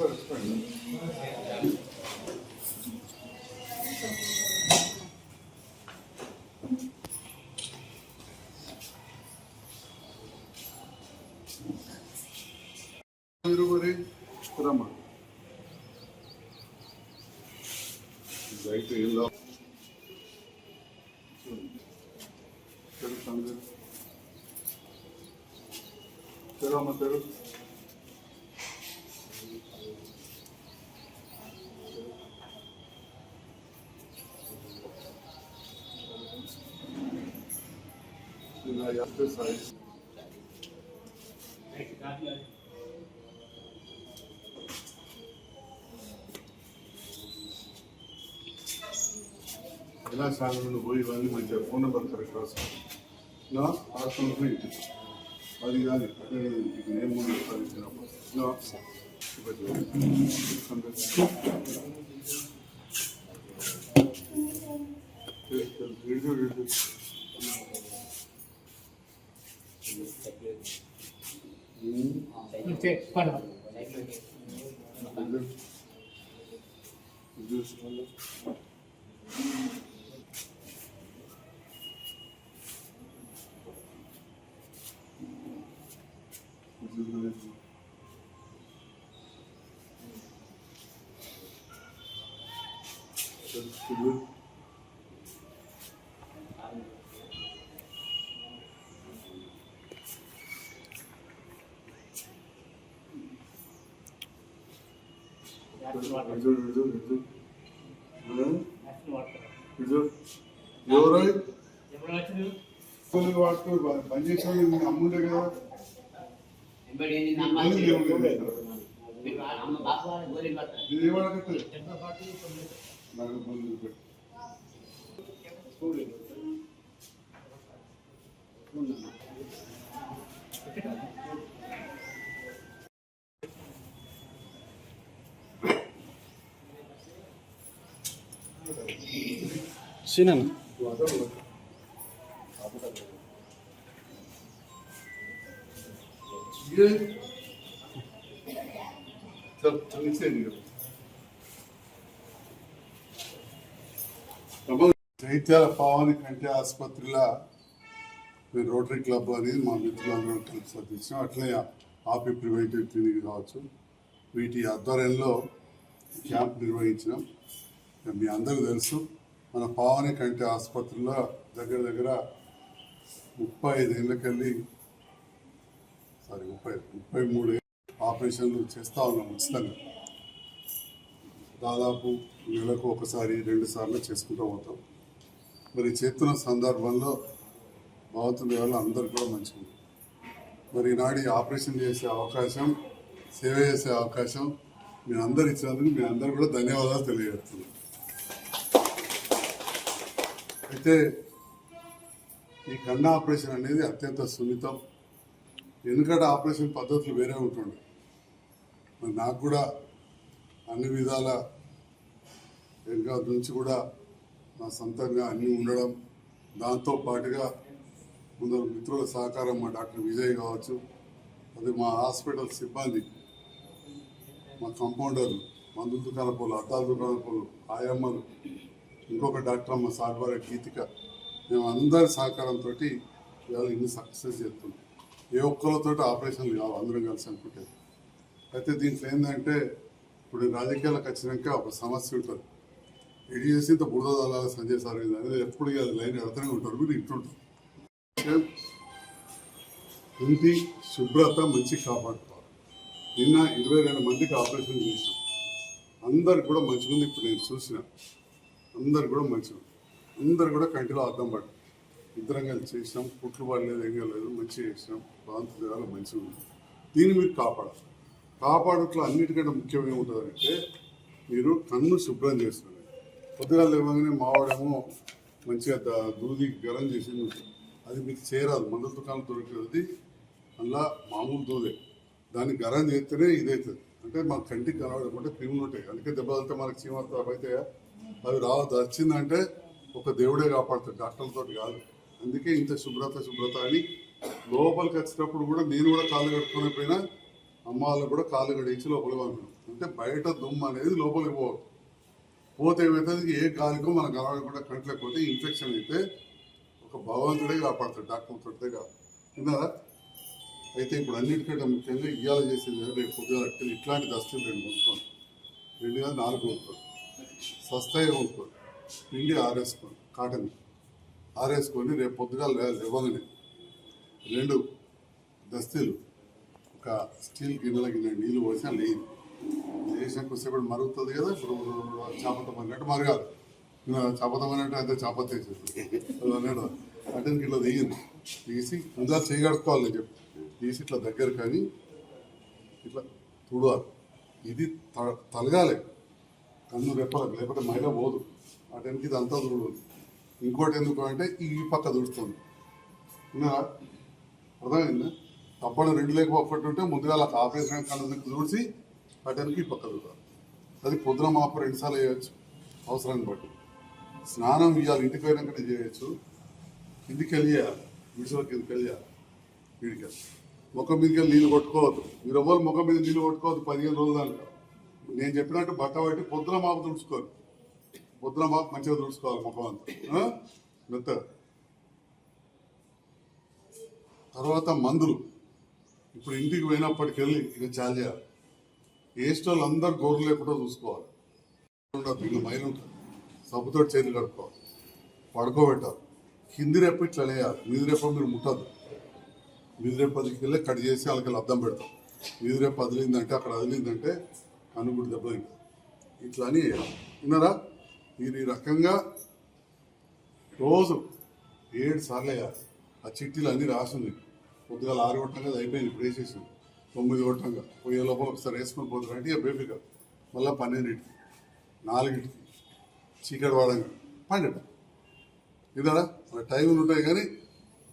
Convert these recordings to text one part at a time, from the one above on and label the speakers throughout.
Speaker 1: Sir ఇస్తాను మీరు మరి రమ్మా బయట ఏం లా తెలుసు తెరవమ్మ తెరు ఇలా యాభై సైజ్ ఎలా సాగంలో పోయి ఇవన్నీ మంచిగా ఫోన్ నెంబర్ కరెక్ట్ రాసుకో నా రాసుకుని పోయి ఇచ్చేసి అది కాదు అదే ఇది నేను ముందు ఇచ్చినప్పుడు నా చెప్పండి Thank you. ఇటు ఇటు ఇటు ఇటు ఎవరై? వాడుతూ బంద్ చేసిన అమ్ముండే కదా. ఇది ఏ
Speaker 2: సీనన్న
Speaker 1: చైత్యాల పావని కంటే ఆసుపత్రిలో మేము రోటరీ క్లబ్ అనేది మా మిత్రులందరూ కలిసి అట్లే ఆపి ప్రివెంటివ్ క్లినిక్ కావచ్చు. వీటి ఆధ్వర్యంలో క్యాంప్ నిర్వహించినాం. మీ అందరూ తెలుసు. మన పావని కంటి ఆసుపత్రిలో దగ్గర దగ్గర ముప్పై ఐదేళ్ళకెళ్ళి సారీ ముప్పై ముప్పై మూడు ఆపరేషన్లు చేస్తూ ఉన్నాం ఉచితంగా దాదాపు నెలకు ఒకసారి రెండు సార్లు చేసుకుంటూ పోతాం. మరి చేస్తున్న సందర్భంలో భగవంతుని వల్ల అందరు కూడా మంచిది మరి ఈనాడు ఆపరేషన్ చేసే అవకాశం సేవ చేసే అవకాశం మీ అందరు ఇచ్చినందుకు మీ అందరు కూడా ధన్యవాదాలు తెలియజేస్తున్నాను అయితే ఈ కన్ను ఆపరేషన్ అనేది అత్యంత సున్నితం. ఎందుకంటే ఆపరేషన్ పద్ధతులు వేరే ఉంటుండే. మరి నాకు కూడా అన్ని విధాల వెనుక నుంచి కూడా నా సొంతంగా అన్నీ ఉండడం దాంతో పాటుగా కొందరు మిత్రుల సహకారం మా డాక్టర్ విజయ్ కావచ్చు అది మా హాస్పిటల్ సిబ్బంది మా కంపౌండర్లు మందుల దుకాణ పోలు అద్దాల దుకాణ పోలు ఆయమ్మలు ఇంకొక డాక్టర్ అమ్మ సార్వార గీతిక మేము అందరి సహకారంతో ఇవాళ ఇన్ని సక్సెస్ చేస్తున్నాం. ఏ ఒక్కరితో ఆపరేషన్లు కావు అందరం కలిసి అనుకుంటే. అయితే దీంట్లో ఏంటంటే ఇప్పుడు రాజకీయాలకు వచ్చినాక ఒక సమస్య ఉంటుంది. ఎడి చేసి ఇంత బురద దళాల సంజయ్ సార్ అనేది ఎప్పుడు అది లైన్ ఎడతనే ఉంటారు మీరు ఇంటుంటారు ఇంటి శుభ్రత మంచి కాపాడుకోవాలి. నిన్న ఇరవై రెండు మందికి ఆపరేషన్ చేసాం అందరు కూడా మంచిగా ఉంది ఇప్పుడు నేను చూసిన. అందరు కూడా మంచిగా అందరు కూడా కంటిలో అర్థం పడ్డారు ఇద్దరం కలిసి చేసినాం కుట్లు పడలేదు ఏం లేదు మంచిగా చేసినాం ప్రాంత దేవాలు మంచిగా ఉంది దీన్ని మీరు కాపాడాలి. కాపాడట్లో అన్నిటికంటే ముఖ్యం ఏముంటుందంటే మీరు కన్ను శుభ్రం చేస్తున్నారు పొద్దుగా లేవగానే మావాడేమో మంచిగా దూది గరం చేసి అది మీకు చేరాదు మందుల దుకాణం దొరికేది అందులో మామూలు దూదే. దాన్ని గరం చేస్తేనే ఇదవుతుంది అంటే మా కంటికి కనబడకుంటే క్రిములు ఉంటాయి. అందుకే దెబ్బ తగిలితే మనకి చీమ అయితే అవి రావద్దు వచ్చిందంటే ఒక దేవుడే కాపాడుతాడు డాక్టర్లతో కాదు. అందుకే ఇంత శుభ్రత శుభ్రత అని లోపలికి వచ్చినప్పుడు కూడా నేను కూడా కాళ్ళు కట్టుకునే పోయినా అమ్మ వాళ్ళు కూడా కాళ్ళు కడిగించి లోపలికి పంపినాం అంటే బయట దుమ్ము అనేది లోపలికి పోవాలి పోతే ఏమవుతుంది ఏ గాలికో మనం కలవకుండా కంట్లోకి పోతే ఇన్ఫెక్షన్ అయితే ఒక భగవంతుడే కాపాడుతాడు డాక్టర్ తోటే కాదు. విన్నారా? అయితే ఇప్పుడు అన్నిటికంటే ముఖ్యంగా ఇయ్యాల చేసేది రేపు పొద్దుగా ఇట్లాంటి దస్తులు రెండు కొనుక్కోండి రెండు కాదు నాలుగు కొనుక్కోండి సస్తాయి కొనుక్కోండి పిండి ఆరేసుకోండి కాటన్. ఆరేసుకొని రేపు పొద్దుగాల లే- ఇవ్వగానే రెండు దస్తీలు. ఒక స్టీల్ గిన్నెల గిన్నె నీళ్ళు పోసినా లేదు. చేసిన కొద్దిసేపు మరుగుతుంది కదా ఇప్పుడు చేపతం అన్నట్టు మరగాలి. చేపతం అన్నట్టు అయితే చేపత వేసేది అన్నాడు అంటే ఇట్లా దిగింది తీసి ముందా చేయగడుకోవాలి నేను చెప్పి. తీసి ఇట్లా దగ్గర కానీ ఇట్లా తుడవాలి. ఇది త- తలగాలి. కన్ను రెప్పలకు లేకపోతే మైల పోదు. అటెనికి ఇది అంతా చూడదు ఇంకోటి ఎందుకు అంటే ఈ పక్క తుడుస్తుంది విన్నారా? అర్థమైందా? తప్పని రెండు లేక ఒక్కటి ఉంటే ముందుగా అలా ఆపరేషన్ కన్ను తుడిచి ఆ ఈ పక్క తుడవాలి అది పొద్దున మాపు రెండుసార్లు చేయొచ్చు. అవసరాన్ని బట్టి. స్నానం ఇవ్వాలి ఇంటికి పోయినాకనే చేయొచ్చు. కిందికి వెళ్ళియాలి విడిసిన కిందకి వెళ్ళియాలి వీడికి. ముఖం మీదకి వెళ్ళి నీళ్ళు కొట్టుకోవద్దు. మీరు ఎవ్వరు ముఖం మీద నీళ్ళు కొట్టుకోవద్దు పదిహేను రోజులు దాకా. నేను చెప్పినట్టు బట్ట పట్టి పొద్దున మాపు తుడుచుకోరు. పొద్దున మాపు మంచిగా తుడుచుకోవాలి ముఖం అంతా. తర్వాత మందులు. ఇప్పుడు ఇంటికి పోయినప్పటికెళ్ళి ఇక చాలు చేయాలి. ఏస్టోళ్ళు అందరు గోర్లు లేకుండా చూసుకోవాలి. ఉండదు మైలు ఉంటుంది. సబ్బుతో చేతులు కడుక్కోవాలి. పడుకోబెట్టాలి. కింది రెప్ప ఇట్లా వేయాలి మీది రెప్ప మీరు ముట్టదు మీది రెప్ప వెళ్ళి కట్ చేసి వాళ్ళకి అద్దం పెడతాం. మీది రేపు అదిలిందంటే అక్కడ అదిలిందంటే కనుగుడి దెబ్బతింటుంది ఇట్లా అని విన్నారా? మీరు ఈ రకంగా రోజు ఏడు సార్లు ఆ చిట్టీలు అన్నీ రాసింది. పొద్దుగాల ఆరు కొట్టంగా అది అయిపోయింది ఇప్పుడు వేసేసింది. తొమ్మిది కొట్టంగా. పోయే లోపల ఒకసారి వేసుకొని పోతారు. అంటే ఇక బేబీగా. మళ్ళీ పన్నెండింటికి. నాలుగింటికి. చీకటి వాడంగా. పన్నెండు. ఇదారా మన టైంలు ఉంటాయి కానీ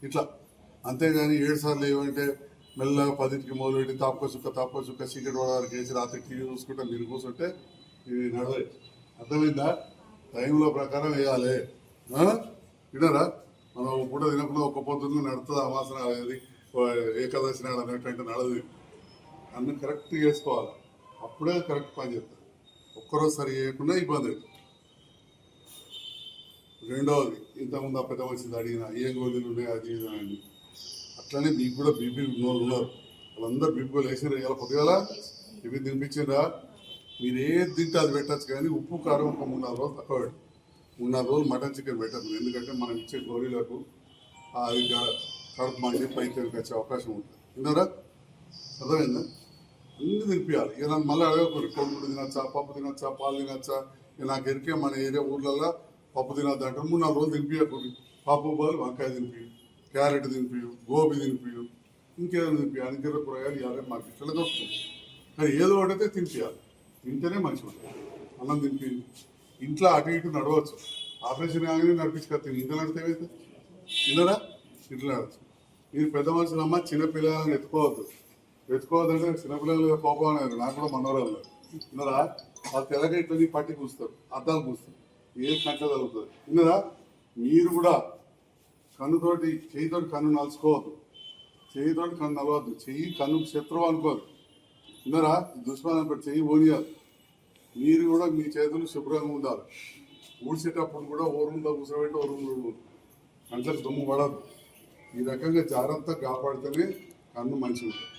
Speaker 1: ఇట్లా. అంతేగాని ఏడు సార్లు ఏమంటే మెల్లగా పదింటికి మొదలుపెట్టి తాపక చుక్క తాపక చుక్క చీకటి వాడడానికి వేసి రాత్రి టీవీ చూసుకుంటే మీరు కూర్చుంటే ఇవి నడవే. అర్థమైందా? టైంలో ప్రకారం వేయాలి. వినరా? మనం పూట తినకుండా ఒక్క పొద్దున్న నడుతుంది అమాసన అది ఏకాదశి నాడు అనేటువంటి నడదు అన్ని కరెక్ట్ చేసుకోవాలి అప్పుడే కరెక్ట్ పని చేస్తుంది ఒక్కరోజు సరి చేయకుండా ఇబ్బంది అవుతుంది రెండవది ఇంతకుముందు ఆ పెద్ద వచ్చింది అడిగిన ఏం గోళీలు ఉన్నాయి అది ఇది అని అట్లనే మీకు కూడా బీపీ ఉన్నోళ్ళు ఉన్నారు. వాళ్ళందరూ బీపీ గోళీలు వేసారు పొద్దుగాల ఇవి తినిపించిందా మీరు ఏది తింటే అది పెట్టచ్చు కానీ ఉప్పు కారం ఒక మూడు నాలుగు రోజులు తక్కువ పెట్టు మూడు నాలుగు రోజులు మటన్ చికెన్ పెట్టదు ఎందుకంటే మనం ఇచ్చే గోళీలకు అవి కడుపు మండి పైకి వచ్చే అవకాశం ఉంటుంది. విన్నారా? అర్థమైందా? అన్ని తినిపించాలి ఇక నన్ను మళ్ళీ అడగకూడదు. కొడుకుడు తినచ్చా పప్పు తినచ్చా పాలు తినచ్చా? ఇక నాకు ఎరికే మన ఏరియా ఊర్లలో పప్పు తినద్దు అంటారు. మూడు నాలుగు రోజులు తినిపించకూడదు పప్పు పాలు వంకాయ తినిపి క్యారెట్ తినిపియు గోబీ తినిపియు ఇంకేదో తినిపి ఇంకేదో కూరగాయలు ఇవ్వాలి మాకు ఇట్లా దొరుకుతుంది కానీ ఏదో ఒకటైతే తినిపియాలి తింటేనే మంచిగా ఉంటుంది అన్నం తినిపి ఇంట్లో అటు ఇటు నడవచ్చు. ఆపరేషన్ కాగానే నడిపించుకొస్తాను ఇంట్లో నడితే అయితే ఇల్లరా ఇంట్లో నడవచ్చు. మీరు పెద్ద మనుషులు అమ్మ చిన్నపిల్లలను ఎత్తుకోవద్దు ఎత్తుకోవద్దంటే చిన్నపిల్లలు కోపం నాకు కూడా మనోరాలు విన్నరా ఆ తెల్లగా ఇట్లా పట్టి కూస్తారు అద్దాలు కూస్తారు ఏ కంట తగ్గుతుంది ఇన్నరా మీరు కూడా కన్నుతోటి చేయితోటి కన్ను నలుచుకోవద్దు చేయితోటి కన్ను నలవద్దు. చెయ్యి కన్ను శత్రువు అనుకోదు ఇందరా దుష్మన్ అనుకో చెయ్యి ఓనియాలి. మీరు కూడా మీ చేతులు శుభ్రంగా ఉండాలి. ఊడ్చేటప్పుడు కూడా ఓ రూమ్లో కూర్చోబెట్టి ఓ రూమ్లో కంట్లకు దుమ్ము పడద్దు. ఈ రకంగా జాగ్రత్తగా కాపాడితేనే కన్ను మంచిగా ఉంటుంది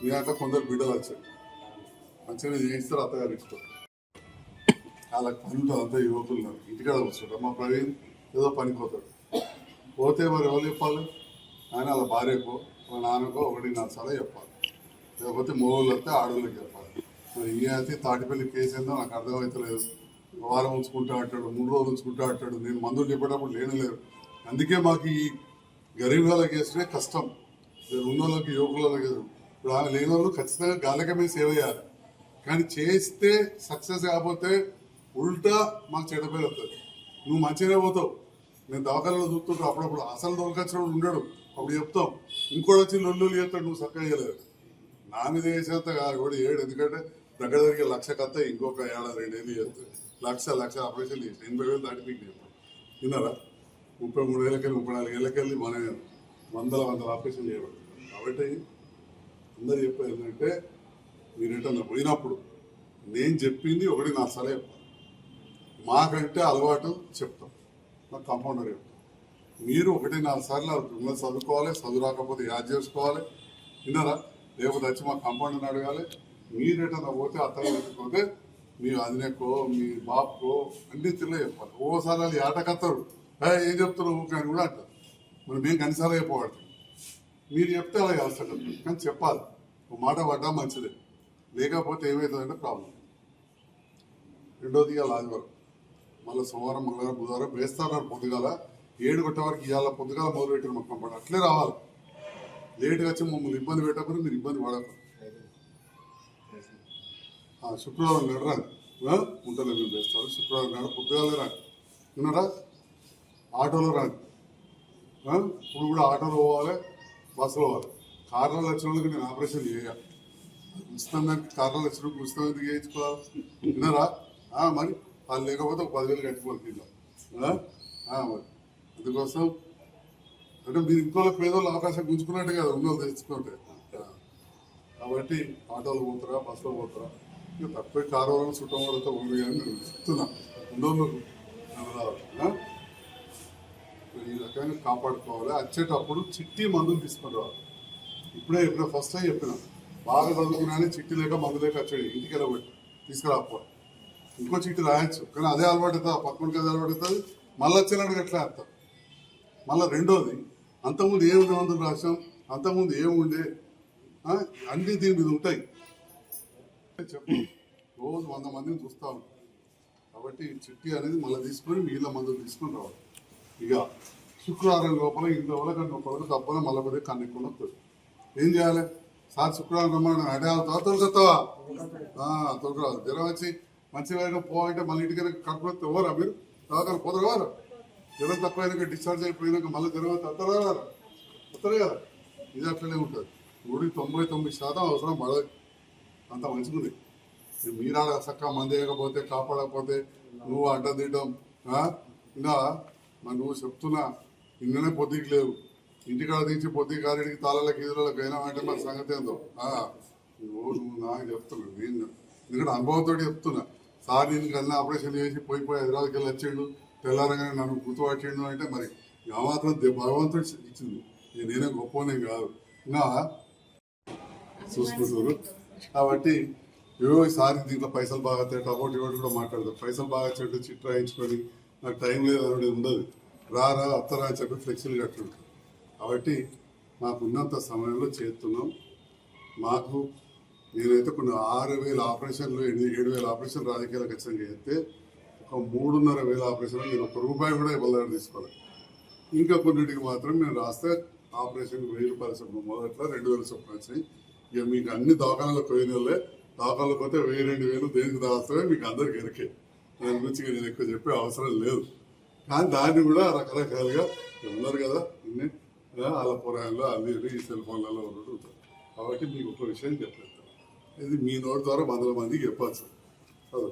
Speaker 1: మీ దాంట్లో కొందరు బిడ్డలు వచ్చారు. మంచిగా చేయిస్తారు అత్తగారు ఇష్టం వాళ్ళకి పని ఉంటుంది అంతా యువకులు ఇంటికాడ కూర్చోడు మా ప్రవీణ్ ఏదో పనికి పోతాడు. పోతే మరి ఎవరు చెప్పాలి? ఆయన వాళ్ళ భార్యకో వాళ్ళ నాన్నకో ఒకటి నాలుగు సార్లు చెప్పాలి. లేకపోతే మూడు వస్తే ఆడవాళ్ళకి చెప్పాలి. మరి ఈ అయితే తాటిపల్లి కేసు ఏందో నాకు అర్థమవుతలేదు వారం ఉంచుకుంటా అంటాడు మూడు రోజులు ఉంచుకుంటా అంటాడు. నేను మందులు చెప్పేటప్పుడు లేను లేరు అందుకే మాకు ఈ గరీబ్ వాళ్ళ కేసునే కష్టం. ఉన్నోళ్ళకి యువకులకి ఇప్పుడు ఆమె లేని వాళ్ళు ఖచ్చితంగా గాలిక మీద సేవ చేయాలి. కానీ చేస్తే సక్సెస్ కాకపోతే ఉల్టా మాకు చెడపోయి వస్తుంది. నువ్వు మంచిగానే పోతావు. నేను దవాఖానలో చూస్తుంటా అప్పుడప్పుడు అసలు దొరకొచ్చినప్పుడు ఉండడు. అప్పుడు చెప్తాం ఇంకోటి వచ్చి లొల్లు చేస్తాడు నువ్వు చక్కగా చేయలేదు. నా మీద వేసేంత కాదు కూడా ఏడు ఎందుకంటే దగ్గర దగ్గర లక్ష కత్త ఇంకొక ఏడాది రెండేళ్ళు చేస్తాయి లక్ష లక్ష ఆపరేషన్ చేసి ఎనభై వేలు దాటి మీకు చెప్పాను విన్నారా? ముప్పై మూడు వేలకెళ్ళి ముప్పై నాలుగు ఏళ్ళకెళ్ళి మన వందల వందల ఆపరేషన్ చేయబడుతుంది కాబట్టి అందరు చెప్పారు ఏంటంటే మీరు ఎటన్నా పోయినప్పుడు నేను చెప్పింది ఒకటి నా సలహా. మాకంటే అలవాటు చెప్తాం. మాకు కాంపౌండర్ చెప్తాం మీరు ఒకటి నాలుగు సార్లు మిమ్మల్ని చదువుకోవాలి చదువు రాకపోతే యాద్ చేసుకోవాలి. విన్నారా? లేకపోతే వచ్చి మా కాంపౌండర్ని అడగాలి. మీరు ఎటన్నా పోతే అత్తగా పెట్టుకుంటే మీ అదినకో మీ బాపుకో అన్ని తిరిగి చెప్పాలి. ఓసారి వాళ్ళు ఆటకత్తారు ఏం చెప్తారు ఊరికే" అని కూడా అంటారు మరి మేము కనీసాలు అయిపోవాలి మీరు చెప్తే అలా చేస్తాడు. కానీ చెప్పాలి. ఒక మాట పడ్డా మంచిదే. లేకపోతే ఏమవుతుందంటే ప్రాబ్లం. రెండోది ఇవాళ ఆదివారం మళ్ళీ సోమవారం మంగళవారం బుధవారం వేస్తారు పొద్దుగాల ఏడు కొట్టే వరకు ఇవాళ పొద్దుగాల మొదలు పెట్టారు మొత్తం పడ అట్లే రావాలి. లేట్గా వచ్చి మమ్మల్ని ఇబ్బంది పెట్టకుండా మీరు ఇబ్బంది పడకు శుక్రవారం నాడు రాదు ఆ? ఉంటలే మేము వేస్తారు శుక్రవారం నాడు పొద్దుగాలే రాదు విన్నారా? ఆటోలో రాదు ఇప్పుడు కూడా ఆటోలో పోవాలి బస్సులో పోవాలి. కార్లలో వచ్చిన వాళ్ళకి నేను ఆపరేషన్ చేయాలి. ఉచితం దానికి కార్లలో వచ్చిన ఉచితం ఎందుకు చేయించుకోవాలి? విన్నారా? మరి వాళ్ళు లేకపోతే ఒక పదివేలు కట్టుకోవాలి కింద. మరి. అందుకోసం అంటే మీరు ఇంకో పేదోళ్ళు అవకాశం గుంజుకున్నట్టే కదా ఉన్నోళ్ళు తెచ్చుకుంటే. కాబట్టి ఆటోలో పోతారా బస్సులో పోతారా? ఇక తక్కువ కారు వాళ్ళని చుట్టం వాళ్ళతో ఉంది కానీ నేను చెప్తున్నా. ఉన్నోళ్ళు ఈ రకంగా కాపాడుకోవాలి. వచ్చేటప్పుడు చిట్టి మందులు తీసుకుని రావాలి ఇప్పుడే ఇప్పుడు ఫస్ట్ టైం చెప్పిన. బాగా చదువుకున్నానే చిట్టి లేక మందు లేక వచ్చాడు ఇంటికి వెళ్ళబట్టి తీసుకురాపో ఇంకో చిట్టి రాయొచ్చు. కానీ అదే అలవాటు అవుతుంది పక్కనకి అదే అలవాటు అవుతుంది మళ్ళీ వచ్చినాడు ఎట్లా వేస్తాం మళ్ళీ రెండోది అంతకుముందు ఏముంది నిబంధనలు రాసాం అంతకుముందు ఏముండే ఆ? అన్నీ దీని మీద ఉంటాయి. చెప్పు. రోజు వంద మందిని చూస్తాం కాబట్టి ఈ చిట్టి అనేది మళ్ళీ తీసుకొని మిగిలిన మందులు తీసుకొని రావాలి. ఇక శుక్రవారం లోపల ఇంట్లో వల్ల కానీ ఒకరికి తప్పన మళ్ళీ పోతే కన్నెక్కుని వస్తుంది ఏం చేయాలి? సార్ శుక్రవారం రమ్మని అడే అవుతావా తొలగతావా తొలగరాదు జ్వరం వచ్చి మంచిగా పోవాలంటే మళ్ళీ ఇంటికి కట్టుకుని ఎవరా మీరు? తర్వాత పోతారు వారు జ్వరం తక్కువైనాక డిశ్చార్జ్ అయిపోయినాక మళ్ళీ జ్వరం వస్తే వస్తారా వస్తారు కదా. ఇది అట్లనే ఉంటుంది. నూటి తొంభై తొమ్మిది శాతం అవసరం పడదు. అంత మంచిగుంది మీరు ఆడ చక్కగా మంది వేయకపోతే కాపాడకపోతే నువ్వు అడ్డ తింటాం ఇంకా మరి నువ్వు చెప్తున్నా నిన్ననే పొద్దుకి లేవు. ఇంటికాడ తీసి పొద్దు గారికి తాళాలకి ఈదులకు అయినా అంటే మరి సంగతి ఏందో? నువ్వు నువ్వు నాకు చెప్తున్నా నేను ఎందుకంటే అనుభవంతో చెప్తున్నా. సార్ నేను కన్నా ఆపరేషన్ చేసి పోయి పోయి హైదరాబాద్కి వెళ్ళి వచ్చిండు. తెల్లారంగానే నన్ను గుర్తుపట్టిండు అంటే మరి ఆ మాత్రం భగవంతుడు ఇచ్చింది. నేనే గొప్పనే కాదు. ఇంకా చూసుకుంటారు కాబట్టి ఏవో సార్ దీంట్లో పైసలు బాగా తేట అబౌట్ ఇవ్వడం కూడా మాట్లాడతారు. పైసలు బాగా చెట్టు చిట్ రాయించుకొని నాకు టైం లేదు అనేది ఉండదు. రా రా అత్తరా అని చెప్పి ఫ్లెక్సీలు కట్టుంటారు కాబట్టి మాకు ఉన్నంత సమయంలో చేస్తున్నాం. మాకు నేనైతే కొన్ని ఆరు వేల ఆపరేషన్లు ఎనిమిది ఏడు వేల ఆపరేషన్లు రాజకీయాలు ఖచ్చితంగా చేస్తే ఒక మూడున్నర వేల ఆపరేషన్లు నేను ఒక రూపాయి కూడా ఇవ్వలేదు తీసుకోలేదు ఇంకా కొన్నిటికి మాత్రం నేను రాస్తే ఆపరేషన్ వెయ్యి రూపాయల చొప్పున మొదట్లో రెండు వేల చొప్పున వచ్చినాయి. ఇక మీకు అన్ని దవాఖానాలకు పోయిన వాళ్ళే దవాఖానాలకు పోతే వెయ్యి రెండు వేలు దేనికి దాస్తామే మీకు అందరికి ఎరికే దాని గురించి నేను ఎక్కువ చెప్పే అవసరం లేదు. కానీ దాన్ని కూడా రకరకాలుగా ఉన్నారు కదా ఇన్ని వాళ్ళ పురాణాలు అన్ని ఈ సెల్ ఫోన్లలో ఉన్నట్టు కాబట్టి మీకు ఒక విషయం చెప్పలేదు ఇది మీ నోటి ద్వారా వందల మందికి చెప్పచ్చు చదువు